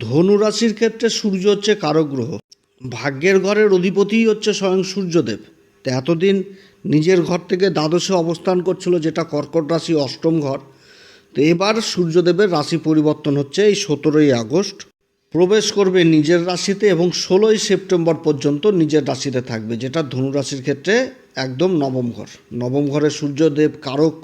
ধনু রাশির ক্ষেত্রে সূর্য হচ্ছে কারক গ্রহ ভাগ্যের ঘরের অধিপতিই হচ্ছে স্বয়ং সূর্যদেব। তো এতদিন নিজের ঘর থেকে দ্বাদশে অবস্থান করছিল যেটা কর্কট রাশি অষ্টম ঘর। তো এবার সূর্যদেবের রাশি পরিবর্তন হচ্ছে এই সতেরোই আগস্ট। প্রবেশ করবে নিজের রাশিতে এবং ষোলোই সেপ্টেম্বর পর্যন্ত নিজের রাশিতে থাকবে, যেটা ধনু রাশির ক্ষেত্রে একদম নবম ঘর। নবম ঘরে সূর্যদেব কারক।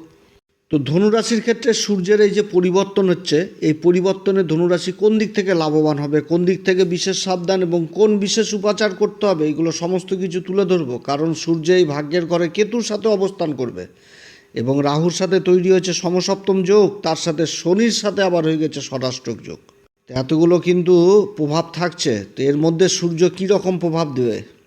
তো ধনুরাশির ক্ষেত্রে সূর্যের এই যে পরিবর্তন হচ্ছে, এই পরিবর্তনে ধনুরাশি কোন দিক থেকে লাভবান হবে, কোন দিক থেকে বিশেষ সাবধান এবং কোন বিশেষ উপাচার করতে হবে, এগুলো সমস্ত কিছু তুলে ধরবো। কারণ সূর্য এই ভাগ্যের ঘরে কেতুর সাথে অবস্থান করবে এবং রাহুর সাথে তৈরি হয়েছে সমসপ্তম যোগ, তার সাথে শনির সাথে আবার হয়ে গেছে ষষ্ঠক যোগ। এতগুলো কিন্তু প্রভাব থাকছে, তো এর মধ্যে সূর্য কী রকম প্রভাব দেবে?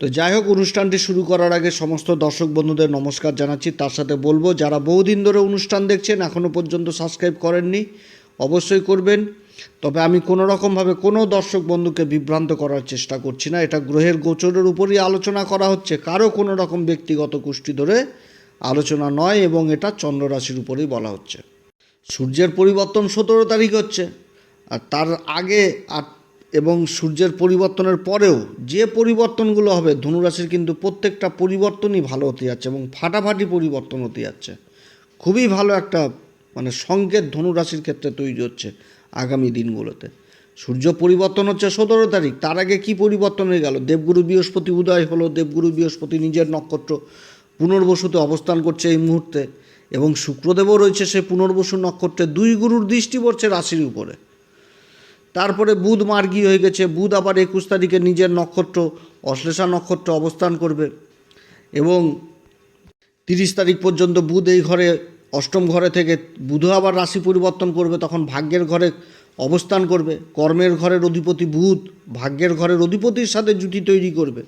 তো যাই হোক, অনুষ্ঠানটি শুরু করার আগে সমস্ত দর্শক বন্ধুদের নমস্কার জানাচ্ছি। তার সাথে বলব, যারা বহুদিন ধরে অনুষ্ঠান দেখছেন এখনও পর্যন্ত সাবস্ক্রাইব করেননি, অবশ্যই করবেন। তবে আমি কোনো রকমভাবে কোনো দর্শক বন্ধুকে বিভ্রান্ত করার চেষ্টা করছি না। এটা গ্রহের গোচরের উপরই আলোচনা করা হচ্ছে, কারও কোনো রকম ব্যক্তিগত কুষ্টি ধরে আলোচনা নয় এবং এটা চন্দ্ররাশির উপরেই বলা হচ্ছে। সূর্যের পরিবর্তন সতেরো তারিখ হচ্ছে, আর তার আগে আর এবং সূর্যের পরিবর্তনের পরেও যে পরিবর্তনগুলো হবে, ধনুরাশির কিন্তু প্রত্যেকটা পরিবর্তনই ভালো হতে যাচ্ছে এবং ফাটাফাটি পরিবর্তন হতে যাচ্ছে। খুবই ভালো একটা মানে সংকেত ধনুরাশির ক্ষেত্রে তৈরি হচ্ছে আগামী দিনগুলোতে। সূর্য পরিবর্তন হচ্ছে সতেরো তারিখ, তার আগে কি পরিবর্তন হয়ে গেল? দেবগুরু বৃহস্পতি উদয় হলো, দেবগুরু বৃহস্পতি নিজের নক্ষত্র পুনর্বসুতে অবস্থান করছে এই মুহূর্তে এবং শুক্রদেবও রয়েছে সে পুনর্বসু নক্ষত্রে। দুই গুরুর দৃষ্টি পড়ছে রাশির উপরে। তারপরে বুধ মার্গী হয়ে গেছে। বুধ আবার একুশ তারিখে নিজের নক্ষত্র, অশ্লেষা নক্ষত্র অবস্থান করবে এবং তিরিশ তারিখ পর্যন্ত বুধ এই ঘরে, অষ্টম ঘরে থেকে বুধ আবার রাশি পরিবর্তন করবে, তখন ভাগ্যের ঘরে অবস্থান করবে। কর্মের ঘরের অধিপতি বুধ, ভাগ্যের ঘরের অধিপতির সাথে জুতি তৈরি করবে।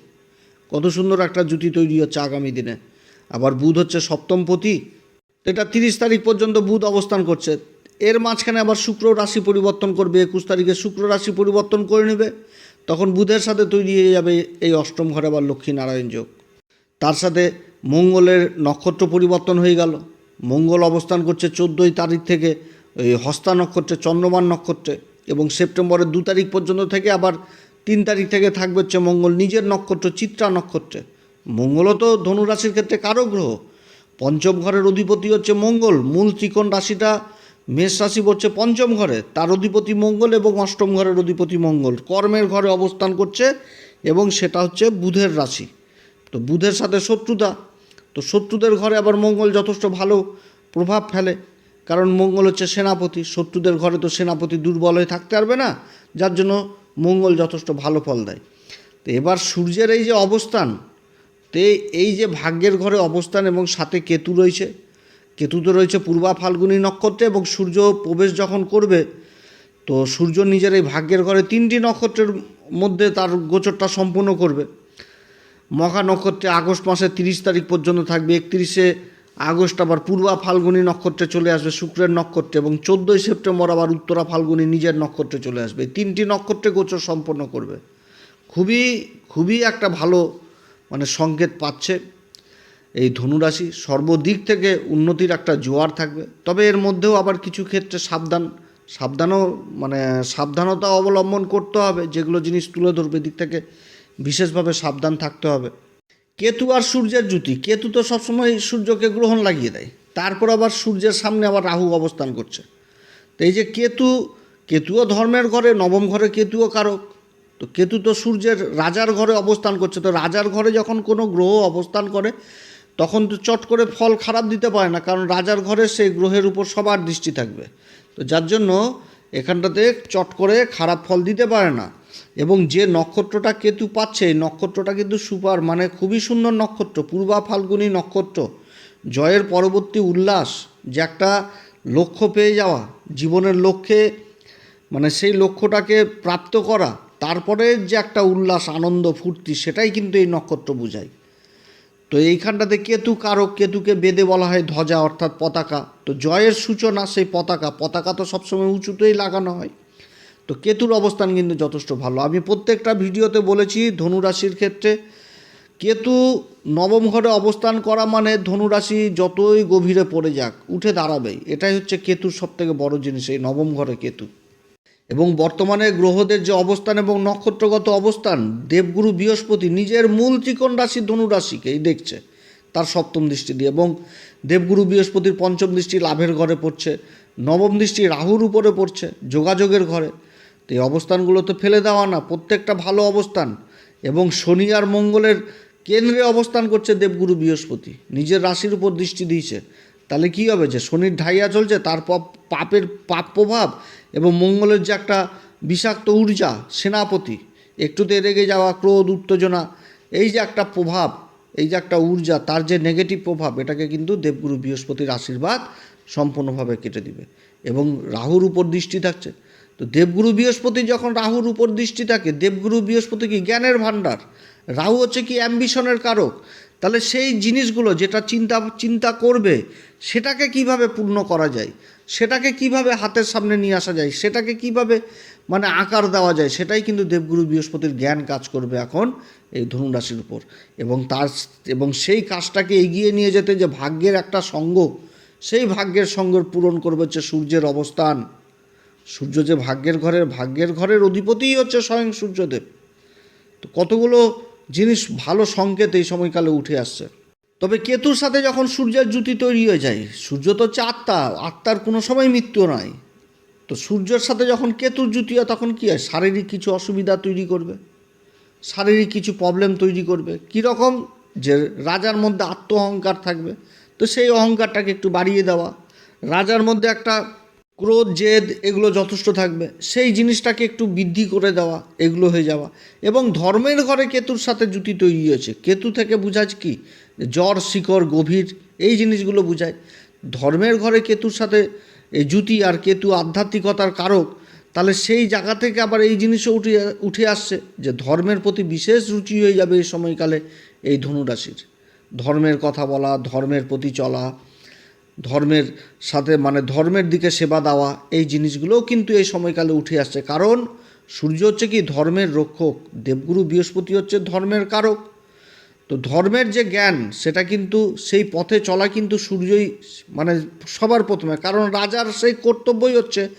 কত সুন্দর একটা জুতি তৈরি হচ্ছে আগামী দিনে। আবার বুধ হচ্ছে সপ্তমপতি এটা তিরিশ তারিখ পর্যন্ত বুধ অবস্থান করছে। এর মাঝখানে আবার শুক্র রাশি পরিবর্তন করবে, একুশ তারিখে শুক্র রাশি পরিবর্তন করে নেবে। তখন বুধের সাথে তৈরি হয়ে যাবে এই অষ্টম ঘরে আবার লক্ষ্মীনারায়ণ যোগ। তার সাথে মঙ্গলের নক্ষত্র পরিবর্তন হয়ে গেল। মঙ্গল অবস্থান করছে চোদ্দোই তারিখ থেকে ওই হস্তা নক্ষত্রে, চন্দ্রমান নক্ষত্রে এবং সেপ্টেম্বরের দু তারিখ পর্যন্ত থেকে আবার তিন তারিখ থেকে থাকবে হচ্ছে মঙ্গল নিজের নক্ষত্র, চিত্রা নক্ষত্রে। মঙ্গলও তো ধনুরাশির ক্ষেত্রে কারও গ্রহ। পঞ্চম ঘরের অধিপতি হচ্ছে মঙ্গল। মূল ত্রিকোণ রাশিটা মেষ রাশি পড়ছে পঞ্চম ঘরে। তার অধিপতি মঙ্গল এবং অষ্টম ঘরের অধিপতি মঙ্গল। কর্মের ঘরে অবস্থান করছে এবং সেটা হচ্ছে বুধের রাশি। তো বুধের সাথে শত্রুতা। তো শত্রুদের ঘরে আবার মঙ্গল যথেষ্ট ভালো প্রভাব ফেলে। কারণ মঙ্গল হচ্ছে সেনাপতি। শত্রুদের ঘরে তো সেনাপতি দুর্বল হয়ে থাকতে পারবে না। যার জন্য মঙ্গল যথেষ্ট ভালো ফল দেয়। তো এবার সূর্যের এই যে অবস্থান, তে এই যে ভাগ্যের ঘরে অবস্থান এবং সাথে কেতু রয়েছে কেতু তো রয়েছে পূর্বা ফাল্গুনী নক্ষত্রে এবং সূর্য প্রবেশ যখন করবে, তো সূর্য নিজের এই ভাগ্যের ঘরে তিনটি নক্ষত্রের মধ্যে তার গোচরটা সম্পূর্ণ করবে। মহা নক্ষত্রে আগস্ট মাসের তিরিশ তারিখ পর্যন্ত থাকবে, একত্রিশে আগস্ট আবার পূর্বা ফাল্গুনী নক্ষত্রে চলে আসবে, শুক্রের নক্ষত্রে এবং চোদ্দোই সেপ্টেম্বর আবার উত্তরা ফাল্গুনী নিজের নক্ষত্রে চলে আসবে। তিনটি নক্ষত্রে গোচর সম্পন্ন করবে। খুবই খুবই একটা ভালো মানে সংকেত পাচ্ছে। এই ধনুরাশি সর্বদিক থেকে উন্নতির একটা জোয়ার থাকবে। তবে এর মধ্যেও আবার কিছু ক্ষেত্রে সাবধান, সাবধানও মানে সাবধানতা অবলম্বন করতে হবে, যেগুলো জিনিস তুলে ধরবে দিক থেকে বিশেষভাবে সাবধান থাকতে হবে। কেতু আর সূর্যের জুতি কেতু তো সবসময় সূর্যকে গ্রহণ লাগিয়ে দেয়, তারপর আবার সূর্যের সামনে আবার রাহু অবস্থান করছে। তো এই যে কেতু, কেতুও ধর্মের ঘরে, নবম ঘরে কেতুও কারক। তো কেতু তো সূর্যের রাজার ঘরে অবস্থান করছে, তো রাজার ঘরে যখন কোনো গ্রহ অবস্থান করে তখন তো চট করে ফল খারাপ দিতে পারে না, কারণ রাজার ঘরে সেই গ্রহের উপর সবার দৃষ্টি থাকবে। তো যার জন্য এখানটাতে চট করে খারাপ ফল দিতে পারে না। এবং যে নক্ষত্রটা কেতু পাচ্ছে, এই নক্ষত্রটা কিন্তু সুপার মানে খুবই সুন্দর নক্ষত্র, পূর্বা ফাল্গুনী নক্ষত্র। জয়ের পরবর্তী উল্লাস যে একটা লক্ষ্য পেয়ে যাওয়া, জীবনের লক্ষ্যে মানে সেই লক্ষ্যটাকে প্রাপ্ত করা, তারপরে যে একটা উল্লাস, আনন্দ, ফুর্তি, সেটাই কিন্তু এই নক্ষত্র বোঝায়। তো এইখানটাতে কেতু কারক, কেতুকে বেদে বলা হয় ধ্বজা, অর্থাৎ পতাকা। তো জয়ের সূচনা সেই পতাকা। পতাকা তো সবসময় উঁচুতেই লাগানো হয়। তো কেতুর অবস্থান কিন্তু যথেষ্ট ভালো। আমি প্রত্যেকটা ভিডিওতে বলেছি ধনুরাশির ক্ষেত্রে, কেতু নবম ঘরে অবস্থান করা মানে ধনুরাশি যতই গভীরে পড়ে যাক, উঠে দাঁড়াবেই। এটাই হচ্ছে কেতুর সব থেকে বড় জিনিস, এই নবম ঘরে কেতু। এবং বর্তমানে গ্রহদের যে অবস্থান এবং নক্ষত্রগত অবস্থান, দেবগুরু বৃহস্পতি নিজের মূল ত্রিকোণ রাশি ধনু রাশিকেই দেখছে, তার সপ্তম দৃষ্টি দিয়ে এবং দেবগুরু বৃহস্পতির পঞ্চম দৃষ্টি লাভের ঘরে পড়ছে, নবম দৃষ্টি রাহুর উপরে পড়ছে, যোগাযোগের ঘরে। তো এই অবস্থানগুলো তো ফেলে দেওয়া না, প্রত্যেকটা ভালো অবস্থান এবং শনি আর মঙ্গলের কেন্দ্রে অবস্থান করছে দেবগুরু বৃহস্পতি, নিজের রাশির উপর দৃষ্টি দিয়েছে। তাহলে কী হবে যে শনির ঢাইয়া চলছে, তার পপ- পাপের পাপ প্রভাব এবং মঙ্গলের যে একটা বিষাক্ত ঊর্জা, সেনাপতি, একটুতে রেগে যাওয়া, ক্রোধ, উত্তেজনা, এই যে একটা প্রভাব, এই যে একটা ঊর্জা, তার যে নেগেটিভ প্রভাব, এটাকে কিন্তু দেবগুরু বৃহস্পতির আশীর্বাদ সম্পূর্ণভাবে কেটে দিবে। এবং রাহুর উপর দৃষ্টি থাকছে। তো দেবগুরু বৃহস্পতি যখন রাহুর উপর দৃষ্টি থাকে, দেবগুরু বৃহস্পতি কি জ্ঞানের ভাণ্ডার? রাহু হচ্ছে কি অ্যাম্বিশনের কারক। তাহলে সেই জিনিসগুলো যেটা চিন্তা চিন্তা করবে, সেটাকে কীভাবে পূর্ণ করা যায়? সেটাকে কীভাবে হাতের সামনে নিয়ে আসা যায়, সেটাকে কীভাবে মানে আকার দেওয়া যায়, সেটাই কিন্তু দেবগুরু বৃহস্পতির জ্ঞান কাজ করবে এখন এই ধনুরাশির উপর। এবং তার, এবং সেই কাজটাকে এগিয়ে নিয়ে যেতে যে ভাগ্যের একটা সঙ্গ, সেই ভাগ্যের সঙ্গ পূরণ করবে হচ্ছে সূর্যের অবস্থান। সূর্য যে ভাগ্যের ঘরের ভাগ্যের ঘরের অধিপতিই হচ্ছে স্বয়ং সূর্যদেব। তো কতগুলো জিনিস ভালো সংকেত এই সময়কালে উঠে আসছে। তবে কেতুর সাথে যখন সূর্যের জুতি তৈরি হয়ে যায়, সূর্য তো হচ্ছে আত্মা আত্মার কোনো সময় মৃত্যু নাই তো সূর্যের সাথে যখন কেতুর জুতি হয়, তখন কী হয়? শারীরিক কিছু অসুবিধা তৈরি করবে? শারীরিক কিছু প্রবলেম তৈরি করবে? কীরকম যে রাজার মধ্যে আত্ম অহংকার থাকবে? তো সেই অহংকারটাকে একটু বাড়িয়ে দেওয়া। রাজার মধ্যে একটা ক্রোধ, জেদ এগুলো যথেষ্ট থাকবে। সেই জিনিসটাকে একটু বৃদ্ধি করে দেওয়া, এগুলো হয়ে যাওয়া। এবং ধর্মের ঘরে কেতুর সাথে জুতি তৈরি হয়েছে। কেতু থেকে বোঝাচ্ছে কি? জ্বর, শিকড়, গভীর, এই জিনিসগুলো বোঝায়। ধর্মের ঘরে কেতুর সাথে এই জুতি আর কেতু আধ্যাত্মিকতার কারক, তাহলে সেই জায়গা থেকে আবার এই জিনিসও উঠে উঠে আসছে যে ধর্মের প্রতি বিশেষ রুচি হয়ে যাবে এই সময়কালে এই ধনুরাশির। ধর্মের কথা বলা, ধর্মের প্রতি চলা, ধর্মের সাথে মানে ধর্মের দিকে সেবা দেওয়া, এই জিনিসগুলোও কিন্তু এই সময়কালে উঠে আসছে। কারণ সূর্য হচ্ছে কি ধর্মের রক্ষক, দেবগুরু বৃহস্পতি হচ্ছে ধর্মের কারক। তো ধর্মের যে জ্ঞান, সেটা কিন্তু সেই পথে চলা কিন্তু সূর্যই মানে সবার প্রথমে। কারণ রাজার সেই কর্তব্যই হচ্ছে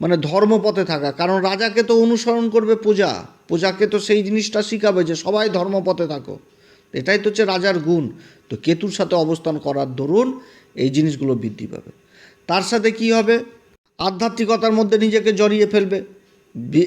মানে ধর্মপথে থাকা। কারণ রাজাকে তো অনুসরণ করবে প্রজা। প্রজাকে তো সেই জিনিসটা শিখাবে যে সবাই ধর্মপথে থাকো। এটাই তো হচ্ছে রাজার গুণ। তো কেতুর সাথে অবস্থান করার দরুন এই জিনিসগুলো বৃদ্ধি পাবে। তার সাথে কি হবে? আধ্যাত্মিকতার মধ্যে নিজেকে জড়িয়ে ফেলবে।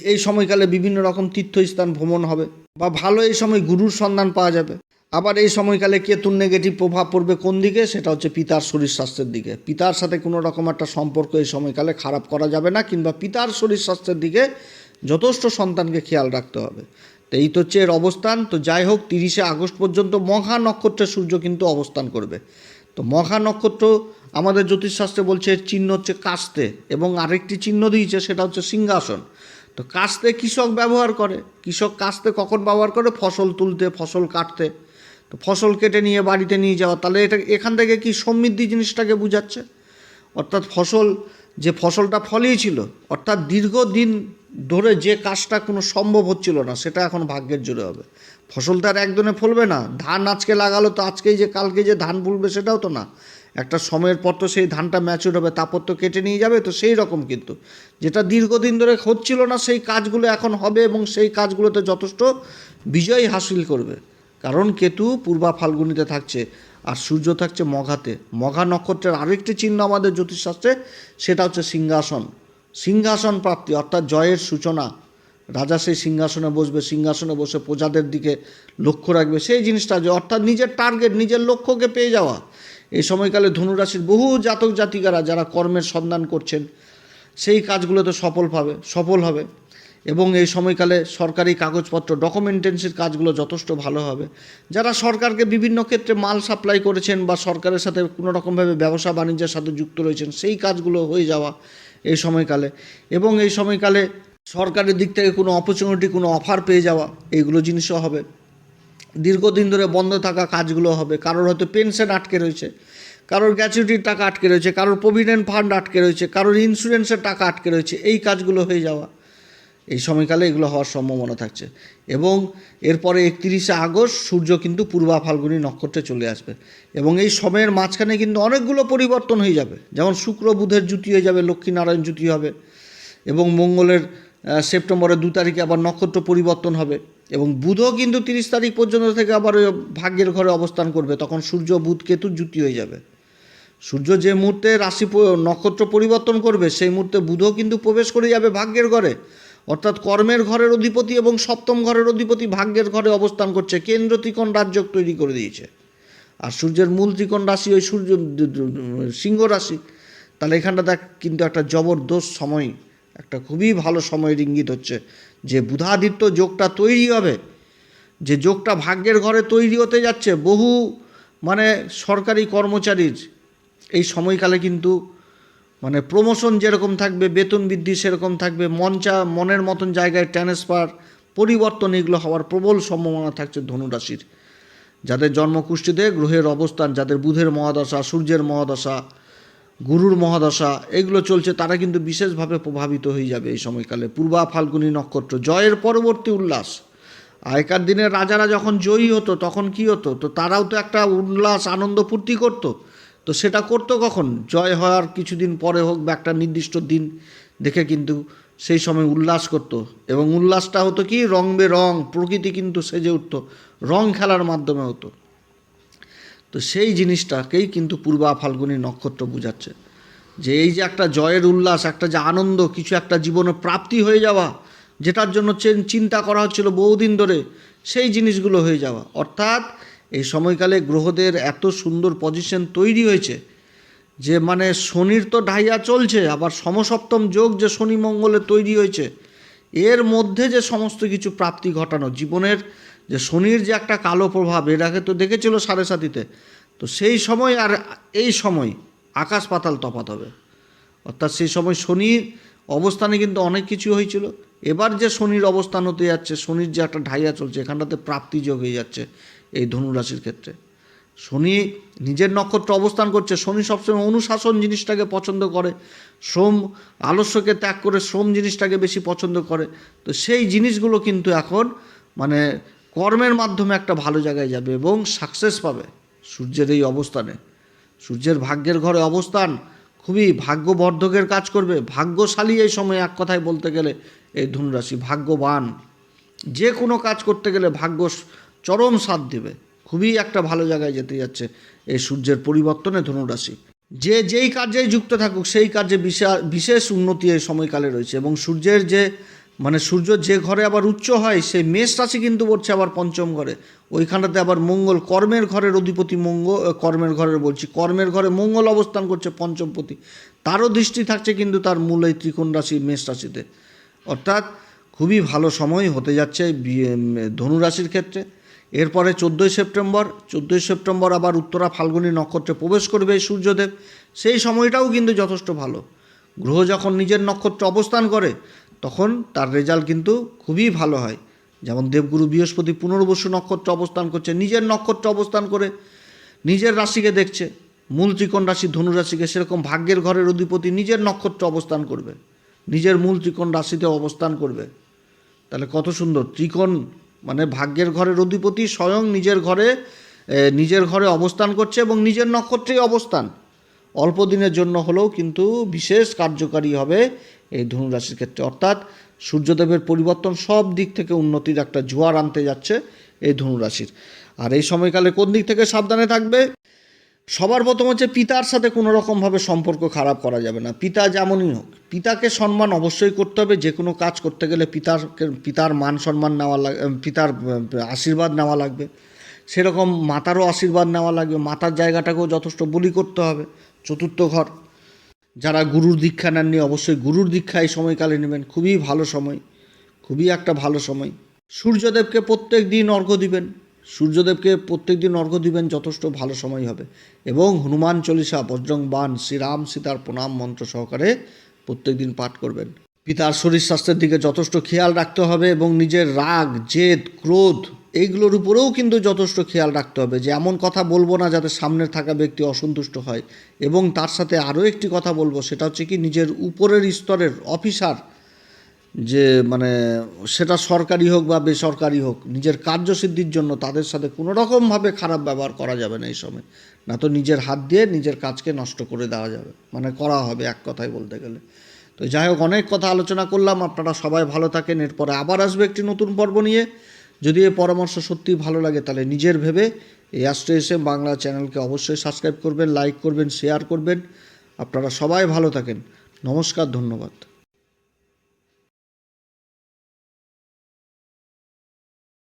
এই সময়কালে বিভিন্ন রকম তীর্থস্থান ভ্রমণ হবে বা ভালো এই সময় গুরুর সন্ধান পাওয়া যাবে। আবার এই সময়কালে কেতুর নেগেটিভ প্রভাব পড়বে কোন দিকে? সেটা হচ্ছে পিতার শরীর স্বাস্থ্যের দিকে। পিতার সাথে কোনো রকম একটা সম্পর্ক এই সময়কালে খারাপ করা যাবে না, কিংবা পিতার শরীর স্বাস্থ্যের দিকে যথেষ্ট সন্তানকে খেয়াল রাখতে হবে। তো এই তো হচ্ছে এর অবস্থান। তো যাই হোক, তিরিশে আগস্ট পর্যন্ত মহা নক্ষত্রের সূর্য কিন্তু অবস্থান করবে। তো মহা নক্ষত্র আমাদের জ্যোতিষশাস্ত্রে বলছে চিহ্ন হচ্ছে কাস্তে, এবং আরেকটি চিহ্ন দিয়েছে, সেটা হচ্ছে সিংহাসন। তো কাস্তে কৃষক ব্যবহার করে। কৃষক কাস্তে কখন ব্যবহার করে? ফসল তুলতে, ফসল কাটতে। ফসল কেটে নিয়ে বাড়িতে নিয়ে যাওয়া, তাহলে এটা এখান থেকে কি সমৃদ্ধি জিনিসটাকে বুঝাচ্ছে? অর্থাৎ ফসল, যে ফসলটা ফলিয়েছিল অর্থাৎ দীর্ঘদিন ধরে যে কাজটা কোনো সম্ভব হচ্ছিল না, সেটা এখন ভাগ্যের জোরে হবে। ফসল তো আর একদিনে ফলবে না, ধান আজকে লাগালো তো আজকেই যে কালকে যে ধান ফুলবে সেটাও তো না। একটা সময়ের পর তো সেই ধানটা ম্যাচুর হবে, তারপর তো কেটে নিয়ে যাবে, তো সেই রকম কিন্তু। যেটা দীর্ঘদিন ধরে হচ্ছিল না, সেই কাজগুলো এখন হবে এবং সেই কাজগুলোতে যথেষ্ট বিজয় হাসিল করবে। কারণ কেতু পূর্বা ফাল্গুনিতে থাকছে আর সূর্য থাকছে মঘাতে। মঘা নক্ষত্রের আরেকটি চিহ্ন আমাদের জ্যোতিষশাস্ত্রে, সেটা হচ্ছে সিংহাসন। সিংহাসন প্রাপ্তি, অর্থাৎ জয়ের সূচনা। রাজা সেই সিংহাসনে বসবে, সিংহাসনে বসে প্রজাদের দিকে লক্ষ্য রাখবে। সেই জিনিসটা যে, অর্থাৎ নিজের টার্গেট নিজের লক্ষ্যকে পেয়ে যাওয়া। এই সময়কালে ধনুরাশির বহু জাতক জাতিকারা যারা কর্মের সন্ধান করছেন, সেই কাজগুলোতে সফল পাবে সফল হবে। এবং এই সময়কালে সরকারি কাগজপত্র ডকুমেন্টেন্সির কাজগুলো যথেষ্ট ভালো হবে। যারা সরকারকে বিভিন্ন ক্ষেত্রে মাল সাপ্লাই করেছেন বা সরকারের সাথে কোনো রকমভাবে ব্যবসা বাণিজ্যের সাথে যুক্ত রয়েছেন, সেই কাজগুলো হয়ে যাওয়া এই সময়কালে। এবং এই সময়কালে সরকারের দিক থেকে কোনো অপরচুনিটি কোনো অফার পেয়ে যাওয়া, এইগুলো জিনিসও হবে। দীর্ঘদিন ধরে বন্ধ থাকা কাজগুলো হবে। কারোর হয়তো পেনশন আটকে রয়েছে, কারোর গ্র্যাচুইটির টাকা আটকে রয়েছে, কারোর প্রভিডেন্ট ফান্ড আটকে রয়েছে, কারোর ইন্স্যুরেন্সের টাকা আটকে রয়েছে, এই কাজগুলো হয়ে যাওয়া। এই সময়কালে এগুলো হওয়ার সম্ভাবনা থাকছে। এবং এরপরে একত্রিশে আগস্ট সূর্য কিন্তু পূর্বা ফাল্গুনী নক্ষত্রে চলে আসবে। এবং এই সময়ের মাঝখানে কিন্তু অনেকগুলো পরিবর্তন হয়ে যাবে। যেমন শুক্র বুধের জুতি হয়ে যাবে লক্ষ্মীনারায়ণ জুতি হবে এবং মঙ্গলের সেপ্টেম্বরের দু তারিখে আবার নক্ষত্র পরিবর্তন হবে। এবং বুধও কিন্তু তিরিশ তারিখ পর্যন্ত থেকে আবার ভাগ্যের ঘরে অবস্থান করবে। তখন সূর্য বুধ কেতু জুতি হয়ে যাবে। সূর্য যে মুহূর্তে রাশি নক্ষত্র পরিবর্তন করবে, সেই মুহূর্তে বুধও কিন্তু প্রবেশ করে যাবে ভাগ্যের ঘরে। অর্থাৎ কর্মের ঘরের অধিপতি এবং সপ্তম ঘরের অধিপতি ভাগ্যের ঘরে অবস্থান করছে। কেন্দ্র ত্রিকোণ রাজ্য তৈরি করে দিয়েছে। আর সূর্যের মূল ত্রিকোণ রাশি ওই সূর্য, সিংহ রাশি। তাহলে এখানটা দেখ, কিন্তু একটা জবরদস্ত সময়, একটা খুবই ভালো সময়ের ইঙ্গিত হচ্ছে যে বুধাদিত্য যোগটা তৈরি হবে। যে যোগটা ভাগ্যের ঘরে তৈরি হতে যাচ্ছে, বহু মানে সরকারি কর্মচারীর এই সময়কালে কিন্তু মানে প্রমোশন যেরকম থাকবে, বেতন বৃদ্ধি সেরকম থাকবে, মঞ্চা, মনের মতন জায়গায় ট্রান্সফার পরিবর্তন এগুলো হওয়ার প্রবল সম্ভাবনা থাকছে ধনুরাশির যাদের জন্মকুষ্ঠিতে গ্রহের অবস্থান, যাদের বুধের মহাদশা, সূর্যের মহাদশা, গুরুর মহাদশা, এগুলো চলছে, তারা কিন্তু বিশেষভাবে প্রভাবিত হয়ে যাবে এই সময়কালে। পূর্বা ফাল্গুনী নক্ষত্র, জয়ের পরবর্তী উল্লাস। আগেকার দিনে রাজারা যখন জয়ী হতো, তখন কি হতো? তো তারাও তো একটা উল্লাস, আনন্দ ফুর্তি করতো। তো সেটা করতো কখন? জয় হওয়ার কিছুদিন পরে হোক বা একটা নির্দিষ্ট দিন দেখে কিন্তু সেই সময় উল্লাস করত। এবং উল্লাসটা হতো কি? রং বেরং প্রকৃতি কিন্তু সেজে উঠতো, রং খেলার মাধ্যমে হতো। তো সেই জিনিসটাকেই কিন্তু পূর্বা ফাল্গুনী নক্ষত্র বোঝাচ্ছে। যে এই যে একটা জয়ের উল্লাস, একটা যে আনন্দ, কিছু একটা জীবনে প্রাপ্তি হয়ে যাওয়া, যেটার জন্য চিন্তা করা হচ্ছিল বহুদিন ধরে, সেই জিনিসগুলো হয়ে যাওয়া। অর্থাৎ এই সময়কালে গ্রহদের এত সুন্দর পজিশন তৈরি হয়েছে যে মানে শনির তো ঢাইয়া চলছে, আবার সমসপ্তম যোগ যে শনি মঙ্গলে তৈরি হয়েছে, এর মধ্যে যে সমস্ত কিছু প্রাপ্তি ঘটানো, জীবনের যে শনির যে একটা কালো প্রভাব, এর আগে তো দেখেছিল সাড়ে সাতিতে, তো সেই সময় আর এই সময় আকাশ পাতাল তফাত হবে। অর্থাৎ সেই সময় শনির অবস্থানে কিন্তু অনেক কিছু হয়েছিল। এবার যে শনির অবস্থান হতে যাচ্ছে, শনির যে একটা ঢাইয়া চলছে, এখানটাতে প্রাপ্তি যোগ হয়ে যাচ্ছে। এই ধনুরাশির ক্ষেত্রে। শনি নিজের নক্ষত্র অবস্থান করছে। শনি সবসময় অনুশাসন জিনিসটাকে পছন্দ করে। শ্রম আলস্যকে ত্যাগ করে শ্রম জিনিসটাকে বেশি পছন্দ করে। তো সেই জিনিসগুলো কিন্তু এখন মানে কর্মের মাধ্যমে একটা ভালো জায়গায় যাবে এবং সাকসেস পাবে সূর্যের এই অবস্থানে। সূর্যের ভাগ্যের ঘরে অবস্থান খুবই ভাগ্যবর্ধকের কাজ করবে। ভাগ্যশালী এই সময় এক কথায় বলতে গেলে এই ধনুরাশি ভাগ্যবান। যে কোনো কাজ করতে গেলে ভাগ্য চরম সাথ দেবে। খুবই একটা ভালো জায়গায় যেতে যাচ্ছে এই সূর্যের পরিবর্তনে ধনুরাশি। যে যেই কাজেই যুক্ত থাকুক, সেই কাজে বিশা- বিশেষ উন্নতি এই সময়কালে রয়েছে এবং সূর্যের যে মানে সূর্য যে ঘরে আবার উচ্চ হয়, সেই মেষ রাশি কিন্তু পড়ছে আবার পঞ্চম ঘরে। ওইখানটাতে আবার মঙ্গল, কর্মের ঘরের অধিপতি মঙ্গল কর্মের ঘরের বলছি। কর্মের ঘরে মঙ্গল অবস্থান করছে পঞ্চমপতি। তারও দৃষ্টি থাকছে কিন্তু তার মূল এই ত্রিকোণ রাশি, মেষ রাশিতে। অর্থাৎ খুবই ভালো সময় হতে যাচ্ছে ধনুরাশির ক্ষেত্রে। এরপরে চোদ্দোই সেপ্টেম্বর চোদ্দোই সেপ্টেম্বর আবার উত্তরা ফাল্গুনী নক্ষত্রে প্রবেশ করবে সূর্যদেব। সেই সময়টাও কিন্তু যথেষ্ট ভালো। গ্রহ যখন নিজের নক্ষত্রে অবস্থান করে, তখন তার রেজাল্ট কিন্তু খুবই ভালো হয়। যেমন দেবগুরু বৃহস্পতি পুনর্বসু নক্ষত্রে অবস্থান করছে, নিজের নক্ষত্রে অবস্থান করে, নিজের রাশিকে দেখছে। মূল ত্রিকোণ রাশি ধনুরাশিকে সেরকম ভাগ্যের ঘরের অধিপতি নিজের নক্ষত্রে অবস্থান করবে। নিজের মূল ত্রিকোণ রাশিতে অবস্থান করবে। তাহলে কত সুন্দর, ত্রিকোণ মানে ভাগ্যের ঘরের অধিপতি স্বয়ং নিজের ঘরে নিজের ঘরে অবস্থান করছে এবং নিজের নক্ষত্রেই অবস্থান। অল্প দিনের জন্য হলেও কিন্তু বিশেষ কার্যকারী হবে এই ধনুরাশির ক্ষেত্রে। অর্থাৎ সূর্যদেবের পরিবর্তন সব দিক থেকে উন্নতির একটা জোয়ার আনতে যাচ্ছে এই ধনুরাশির। আর এই সময়কালে কোন দিক থেকে সাবধানে থাকবে? সবার প্রথম হচ্ছে পিতার সাথে কোনো রকমভাবে সম্পর্ক খারাপ করা যাবে না। পিতা যেমনই হোক, পিতাকে সম্মান অবশ্যই করতে হবে, যে কোনো কাজ করতে গেলে পিতার পিতার মান সম্মান নেওয়া লাগ পিতার আশীর্বাদ নেওয়া লাগবে। সেরকম মাতারও আশীর্বাদ নেওয়া লাগবে, মাতার জায়গাটাকেও যথেষ্ট বলি করতে হবে, চতুর্থ ঘর। যারা গুরুর দীক্ষা নেননি, অবশ্যই গুরুর দীক্ষা এই সময়কালে নেবেন, খুবই ভালো সময়, খুবই একটা ভালো সময়। সূর্যদেবকে প্রত্যেক দিন অর্ঘ্য দিবেন। সূর্যদেবকে প্রত্যেক দিন অর্ঘ্য দিবেন, যথেষ্ট ভালো সময় হবে। এবং হনুমান চল্লিশা, বজ্রং বান শ্রীরাম সীতার প্রণাম মন্ত্র সহকারে প্রত্যেক দিন পাঠ করবেন। পিতার শরীর স্বাস্থ্যের দিকে যথেষ্ট খেয়াল রাখতে হবে এবং নিজের রাগ, জেদ, ক্রোধ, এইগুলোর উপরেও কিন্তু যথেষ্ট খেয়াল রাখতে হবে। যে এমন কথা বলব না যাতে সামনে থাকা ব্যক্তি অসন্তুষ্ট হয়। এবং তার সাথে আরও একটি কথা বলব, সেটা হচ্ছে কি, নিজের উপরের স্তরের অফিসার যে মানে সেটা সরকারি হোক বা বেসরকারি হোক, নিজের কার্যসিদ্ধির জন্য তাদের সাথে কোনো রকমভাবে খারাপ ব্যবহার করা যাবে না এই সময়। না তো নিজের হাত দিয়ে নিজের কাজকে নষ্ট করে দেওয়া যাবে। মানে করা হবে এক কথায় বলতে গেলে। তো যাই হোক, অনেক কথা আলোচনা করলাম। আপনারা সবাই ভালো থাকেন। এরপরে আবার আসবে একটি নতুন পর্ব নিয়ে। যদি এই পরামর্শ সত্যিই ভালো লাগে, তাহলে নিজের ভেবে এই অ্যাস্ট্রো এস বাংলা চ্যানেলকে অবশ্যই সাবস্ক্রাইব করবেন, লাইক করবেন, শেয়ার করবেন। আপনারা সবাই ভালো থাকেন। নমস্কার, ধন্যবাদ।